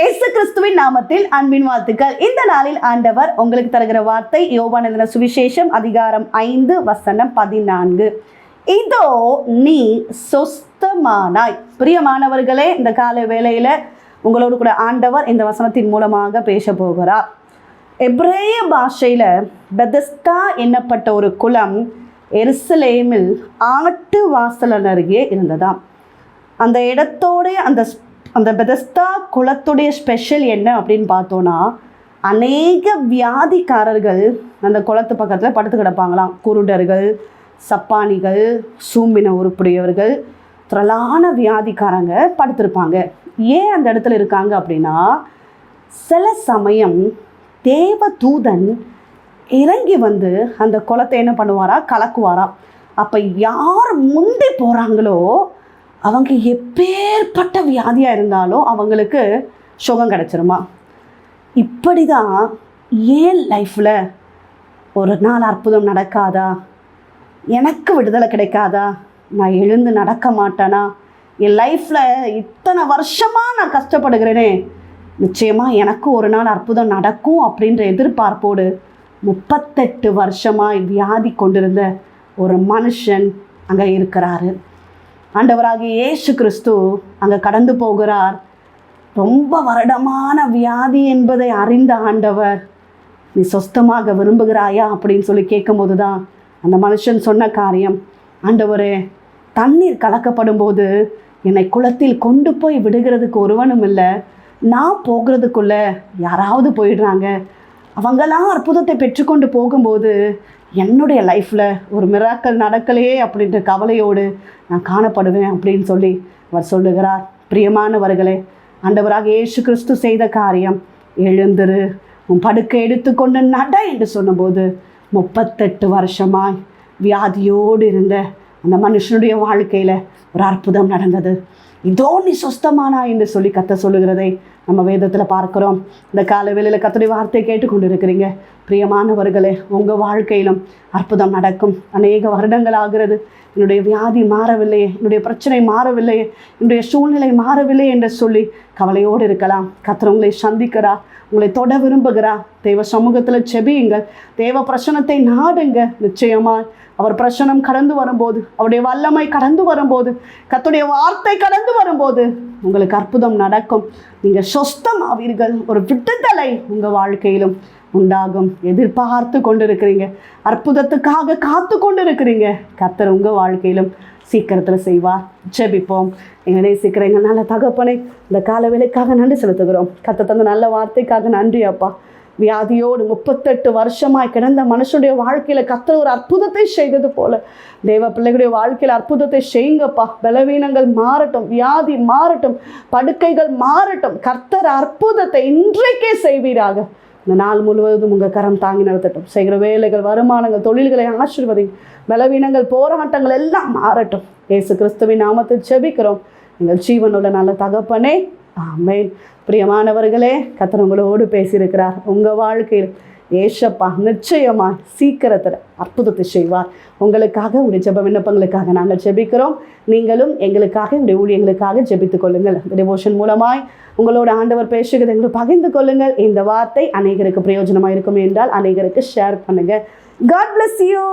இயேசு கிறிஸ்துவின் நாமத்தில் அன்பின் வாழ்த்துக்கள். இந்த நாளில் ஆண்டவர் உங்களுக்கு தருகிற வார்த்தை யோபானந்தன சுவிசேஷம் அதிகாரம் ஐந்து வசனம் பதினான்கு. இதோ நீ சொஸ்தமானாய். பிரியமானவர்களே இந்த கால வேளையில உங்களோடு கூட ஆண்டவர் இந்த வசனத்தின் மூலமாக பேச போகிறார். எப்ரேய பாஷையில் பெதஸ்தா என்னப்பட்ட ஒரு குளம் எருசலேமில் ஆட்டு வாசலன் அருகே இருந்ததாம். அந்த இடத்தோட அந்த அந்த பெதஸ்தா குளத்துடைய ஸ்பெஷல் என்ன அப்படின்னு பார்த்தோன்னா அநேக வியாதிக்காரர்கள் அந்த குளத்து பக்கத்தில் படுத்து கிடப்பாங்களாம். குருடர்கள் சப்பானிகள் சூம்பின உருப்புடையவர்கள் திரளான வியாதிக்காரங்க படுத்திருப்பாங்க. ஏன் அந்த இடத்துல இருக்காங்க அப்படின்னா சில சமயம் தேவ தூதன் இறங்கி வந்து அந்த குளத்தை என்ன பண்ணுவாரா? கலக்குவாராம். அப்போ யார் முந்தி போகிறாங்களோ அவங்க எப்பேற்பட்ட வியாதியாக இருந்தாலும் அவங்களுக்கு சுகம் கிடச்சிருமா? இப்படி தான் ஏன் லைஃப்பில் ஒரு நாள் அற்புதம் நடக்காதா? எனக்கு விடுதலை கிடைக்காதா? நான் எழுந்து நடக்க மாட்டேனா? என் லைஃப்பில் இத்தனை வருஷமாக நான் கஷ்டப்படுகிறேனே. நிச்சயமாக எனக்கும் ஒரு நாள் அற்புதம் நடக்கும் அப்படின்ற எதிர்பார்ப்போடு முப்பத்தெட்டு வருஷமாக வியாதி கொண்டிருந்த ஒரு மனுஷன் அங்கே இருக்கிறாரு. ஆண்டவராகிய இயேசு கிறிஸ்து அங்கே கடந்து போகிறார். ரொம்ப வருடமான வியாதி என்பதை அறிந்த ஆண்டவர் நீ சொஸ்தமாக விரும்புகிறாயா? அப்படின்னு சொல்லி கேட்கும்போது தான் அந்த மனுஷன் சொன்ன காரியம் ஆண்டவரே தண்ணீர் கலக்கப்படும் போது என்னை குளத்தில் கொண்டு போய் விடுகிறதுக்கு ஒருவனும் இல்லை. நான் போகிறதுக்குள்ளே யாராவது போயிடுறாங்க. அவங்கெல்லாம் அற்புதத்தை பெற்றுக்கொண்டு போகும்போது என்னுடைய லைஃப்பில் ஒரு மிராக்கள் நடக்கலையே அப்படின்ற கவலையோடு நான் காணப்படுவேன் அப்படின்னு சொல்லி அவர் சொல்லுகிறார். பிரியமானவர்களே ஆண்டவராக இயேசு கிறிஸ்து செய்த காரியம் எழுந்திரு உன் படுக்கை எடுத்துக்கொண்டு நட என்று சொன்னபோது முப்பத்தெட்டு வருஷமாய் வியாதியோடு இருந்த அந்த மனுஷனுடைய வாழ்க்கையில் ஒரு அற்புதம் நடந்தது. இதோ நீ சொஸ்தமானா என்று சொல்லி கத்த சொல்லுகிறதை நம்ம வேதத்தில் பார்க்குறோம். இந்த கால வேளையில் கத்துடைய வார்த்தை கேட்டுக்கொண்டு இருக்கிறீங்க பிரியமானவர்களே உங்கள் வாழ்க்கையிலும் அற்புதம் நடக்கும். அநேக வருடங்கள் ஆகிறது. என்னுடைய வியாதி மாறவில்லையே என்னுடைய பிரச்சனை மாறவில்லையே என்னுடைய சூழ்நிலை மாறவில்லை என்று சொல்லி கவலையோடு இருக்கலாம். கத்திர உங்களை சந்திக்கிறா உங்களை தொட விரும்புகிறா. தெய்வ சமூகத்தில் செபியுங்கள். தேவ பிரச்சனத்தை நாடுங்க. நிச்சயமாக அவர் பிரச்சனம் கடந்து வரும்போது அவருடைய வல்லமை கடந்து வரும்போது கத்துடைய வார்த்தை கடந்து வரும்போது உங்களுக்கு அற்புதம் நடக்கும். நீங்கள் சொஸ்தமாவீர்கள். ஒரு விட்டுதலை உங்கள் வாழ்க்கையிலும் உண்டாகும். எதிர்பார்த்து கொண்டு இருக்கிறீங்க அற்புதத்துக்காக காத்து கொண்டு இருக்கிறீங்க கத்தர் உங்கள் வாழ்க்கையிலும் சீக்கிரத்தில் செய்வார். ஜெபிப்போம். எங்கள் நேசிக்கிற நல்ல தகப்பனை இந்த கால வேலைக்காக நன்றி செலுத்துகிறோம். கத்த தந்த நல்ல வார்த்தைக்காக நன்றி அப்பா. வியாதியோடு முப்பத்தெட்டு வருஷமாய் கிடந்த மனுஷனுடைய வாழ்க்கையில் கத்தர் ஒரு அற்புதத்தை செய்தது போல. தேவ பிள்ளைகளுடைய வாழ்க்கையில் அற்புதத்தை செய்யுங்கப்பா. பலவீனங்கள் மாறட்டும் வியாதி மாறட்டும் படுக்கைகள் மாறட்டும். கர்த்தர் அற்புதத்தை இன்றைக்கே செய்வீராக. இந்த நாள் முழுவதும் உங்கள் கரம் தாங்கி நடத்தட்டும். செய்கிற வேலைகள் வருமானங்கள் தொழில்களை ஆசீர்வதி பலவீனங்கள் போராட்டங்கள் எல்லாம் மாறட்டும். ஏசு கிறிஸ்துவின் நாமத்தில் செபிக்கிறோம் எங்கள் ஜீவனுள்ள நல்ல தகப்பனே ஆமேன். பிரியமானவர்களே கத்தர் உங்களோடு பேசியிருக்கிறார். உங்கள் வாழ்க்கையில் ஏசப்பா நிச்சயமாக சீக்கிரத்தில் அற்புதத்தை செய்வார். உங்களுக்காக உங்கள் ஜெப விண்ணப்பங்களுக்காக நாங்கள் ஜெபிக்கிறோம். நீங்களும் எங்களுக்காக உங்களுடைய ஊழியங்களுக்காக ஜெபித்துக் கொள்ளுங்கள். டிவோஷன் மூலமாய் உங்களோட ஆண்டவர் பேசுகிறது எங்களுக்கு பகிர்ந்து கொள்ளுங்கள். இந்த வார்த்தை அநேகருக்கு பிரயோஜனமாக இருக்கும் என்றால் அநேகருக்கு ஷேர் பண்ணுங்கள் காட் பிளஸ் யூ